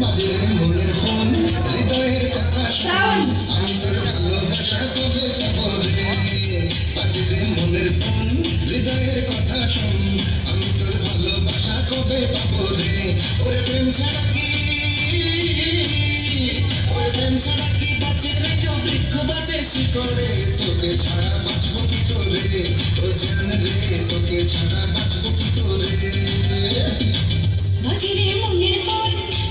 বাজে মনের ফোন হৃদয়ের কথা শোন. আমি তোর ভালোবাসা কবে পাবো রে মনের ফোন হৃদয়ের কথা শোন আমি তোর ভালোবাসা কবে পাবো রে ওরে প্রেম ছাড়া কি ওরে প্রেম কি বাঁচে রে কেউ বৃক্ষ তোকে ছাড়া বাঁচবো কি তোকে ছাড়া বাঁচবো কি তোর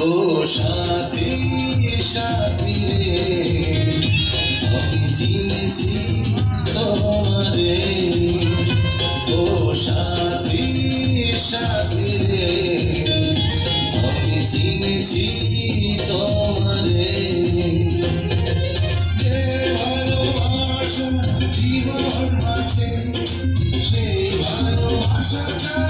ও সাথী সাথী রে, আমি চিনেছি তোমারে। ও সাথী সাথী রে, আমি চিনেছি তোমারে। ভালোবাসা জীবন আছে সেই ভালোবাসা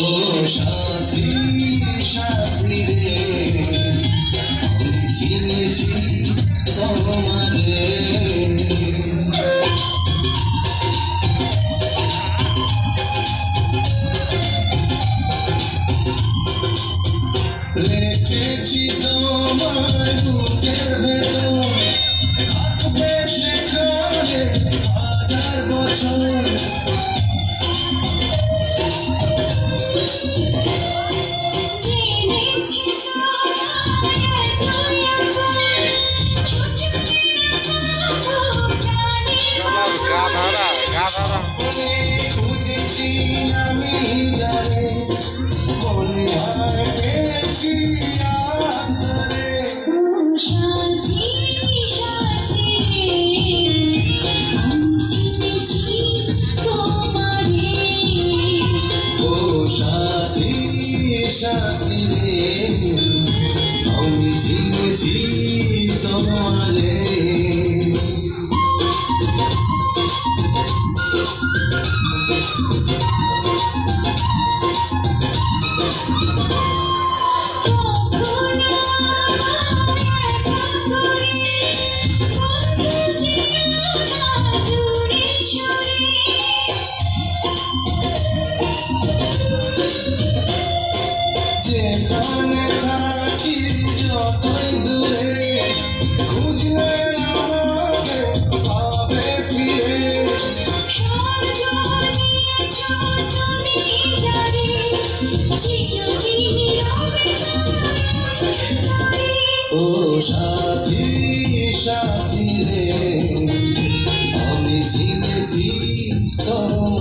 ও সাথী সাথী রে চিনেছি তোমারে রেখেছি তোমায় বুকের ভেতর। থাকবে সেখানে হাজার বছর। খুঁজেছি আমি যারে মনে হয় সাথী রে। আমি চিনেছি তোমারে। ও সাথী সাথী রে আমি চিনেছি তোমারে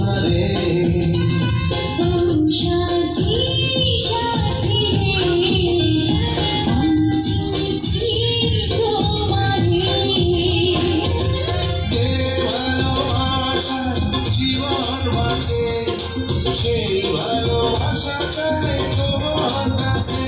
আশা চাই তোমার কাছে